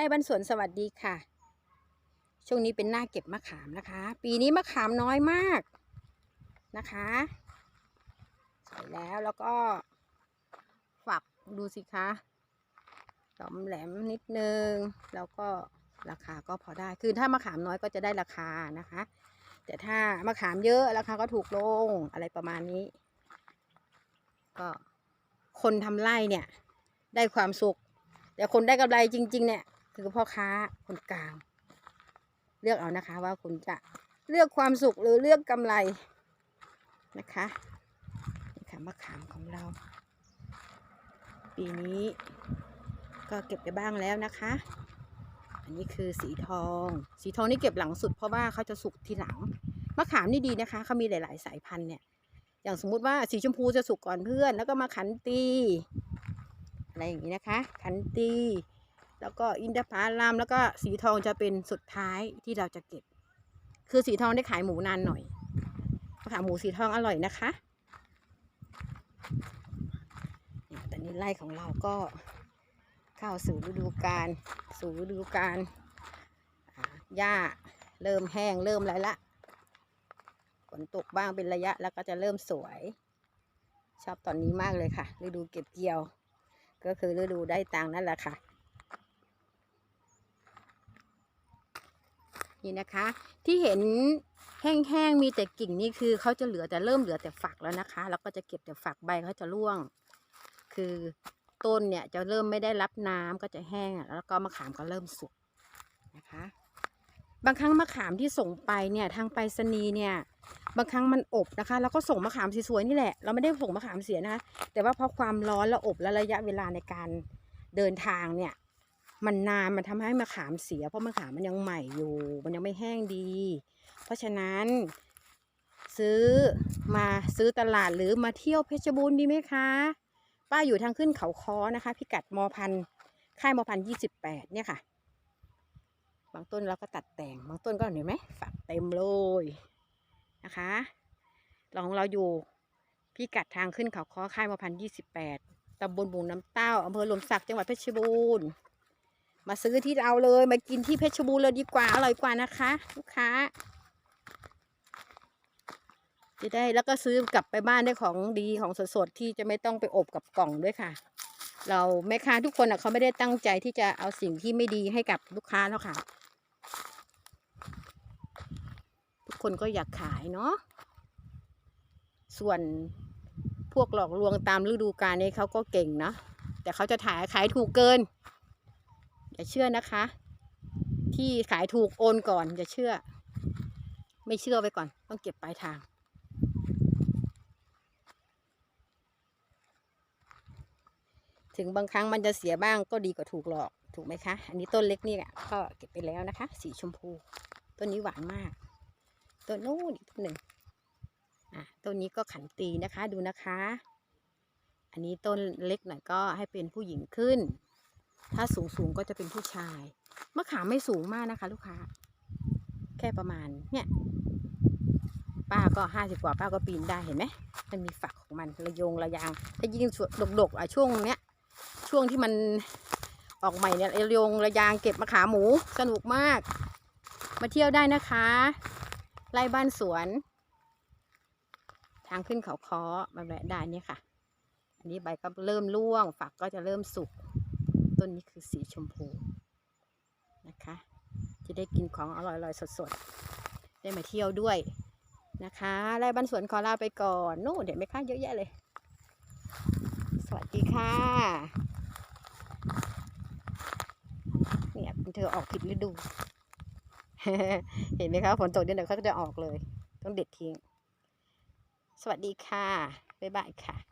ร่บ้านสวนสวัสดีค่ะ ช่วงนี้เป็นหน้าเก็บมะขามนะคะ ปีนี้มะขามน้อยมากนะคะใส่แล้วแล้วก็ฝักดูสิคะหลอมแหลมนิดนึง แล้วก็ราคาก็พอได้ คือถ้ามะขามน้อยก็จะได้ราคานะคะ แต่ถ้ามะขามเยอะราคาก็ถูกลงอะไรประมาณนี้ ก็คนทำไร่เนี่ย ได้ความสุข แต่คนได้กำไรจริง ๆ เนี่ย คือพ่อค้าคนกลาง เลือกเอานะคะว่าคุณจะเลือกความสุขหรือเลือกกำไรนะคะนี่ค่ะมะขามของเรา ปีนี้ก็เก็บไปบ้างแล้วนะคะ อันนี้คือสีทอง สีทองนี่เก็บหลังสุดเพราะว่าเขาจะสุกทีหลัง มะขามนี่ดีนะคะเขามีหลาย ๆ สายพันธุ์เนี่ย อย่างสมมุติว่าสีชมพูจะสุกก่อนเพื่อน แล้วก็มาขันตี อะไรอย่างนี้นะคะ ขันตี แล้วก็อินทผลัมแล้วก็สีทองจะเป็นสุดท้ายที่เราจะเก็บ คือสีทองได้ขายหมูนานหน่อยขาหมูสีทองอร่อยนะคะเนี่ยตอนนี้ไร่ของเราก็เข้าสู่ฤดูกาลสู่ฤดูกาลหญ้าเริ่มแห้งเริ่มอะไรละฝนตกบ้างเป็นระยะแล้วก็จะเริ่มสวย ชอบตอนนี้มากเลยค่ะ ฤดูเก็บเกี่ยว ก็คือฤดูได้ตังนั่นแหละค่ะ นี่นะคะ ที่เห็นแห้งๆมีแต่กิ่งนี่คือเขาจะเหลือแต่เริ่มเหลือแต่ฝักแล้วนะคะ แล้วก็จะเก็บแต่ฝักใบเขาจะร่วง คือต้นเนี่ยจะเริ่มไม่ได้รับน้ำก็จะแห้งแล้วก็มะขามก็เริ่มสุกนะคะ บางครั้งมะขามที่ส่งไปเนี่ยทางไปรษณีย์เนี่ยบางครั้งมันอบนะคะ แล้วก็ส่งมะขามสวยๆนี่แหละ เราไม่ได้ส่งมะขามเสียนะคะแต่ว่าเพราะความร้อนและอบและระยะเวลาในการเดินทางเนี่ย มันนานมันทำให้มะขามเสีย เพราะมะขามมันยังใหม่อยู่ มันยังไม่แห้งดี เพราะฉะนั้น ซื้อมาซื้อตลาดหรือมาเที่ยวเพชรบูรณ์ดีไหมคะ ป้าอยู่ทางขึ้นเขาคอนะคะ พิกัดมอพันค่ายมอพันยี่สิบแปดเนี่ยค่ะ บางต้นเราก็ตัดแต่ง บางต้นก็เห็นไหมฝักเต็มเลยนะคะลองเราอยู่พิกัดทางขึ้นเขาคอค่ายมอพันยี่สิบแปดตำบลบุงน้ำเต้าอำเภอหลมสักจังหวัดเพชรบูรณ์ มาซื้อที่เราเลยมากินที่เพชรบูรณ์เลยดีกว่าอร่อยกว่านะคะ ลูกค้า จะได้แล้วก็ซื้อกลับไปบ้านได้ของดีของสดๆที่จะไม่ต้องไปอบกับกล่องด้วยค่ะ เราแม่ค้าทุกคนอะเขาไม่ได้ตั้งใจที่จะเอาสิ่งที่ไม่ดีให้กับลูกค้าแล้วค่ะ ทุกคนก็อยากขายเนาะส่วนพวกหลอกลวงตามฤดูกาลนี้เขาก็เก่งนะแต่เขาจะถ่ายขายถูกเกิน อย่าเชื่อนะคะ ที่ขายถูกโอนก่อนอย่าเชื่อ ไม่เชื่อไปก่อน ต้องเก็บปลายทาง ถึงบางครั้งมันจะเสียบ้างก็ดีกว่าถูกหลอกถูกไหมคะ อันนี้ต้นเล็กนี่อะก็เก็บไปแล้วนะคะ สีชมพู ต้นนี้หวานมาก ต้นนู้นอีกต้นหนึ่งอะต้นนี้ก็ขันตีนะคะดูนะคะ อันนี้ต้นเล็กหน่อยก็ให้เป็นผู้หญิงขึ้น ถ้าสูงสูงก็จะเป็นผู้ชาย มะขามไม่สูงมากนะคะ ลูกค้า แค่ประมาณเนี่ย ป้าก็ห้าสิบกว่าป้าก็ปีนได้เห็นไหมมันมีฝักของมันระยงระยาง ถ้ายิ่งดกๆอะช่วงเนี้ยช่วงที่มันออกใหม่เนี่ยระยงระยางเก็บมะขามหมูสนุกมาก มาเที่ยวได้นะคะไร่บ้านสวน ทางขึ้นเขาคอมาแวะได้เนี่ยค่ะ อันนี้ใบก็เริ่มร่วงฝักก็จะเริ่มสุก ต้นนี้คือสีชมพูนะคะจะได้กินของอร่อยๆสดๆ ได้มาเที่ยวด้วยนะคะไร่บ้านสวนขอลาไปก่อนนู่นเห็นไหมคะเยอะแยะเลย สวัสดีค่ะเนี่ยเธอออกผิดฤดู เห็นไหมคะฝนตกเดี๋ยวเขาก็จะออกเลย ต้องเด็ดทิ้ง สวัสดีค่ะ บ๊ายบายค่ะ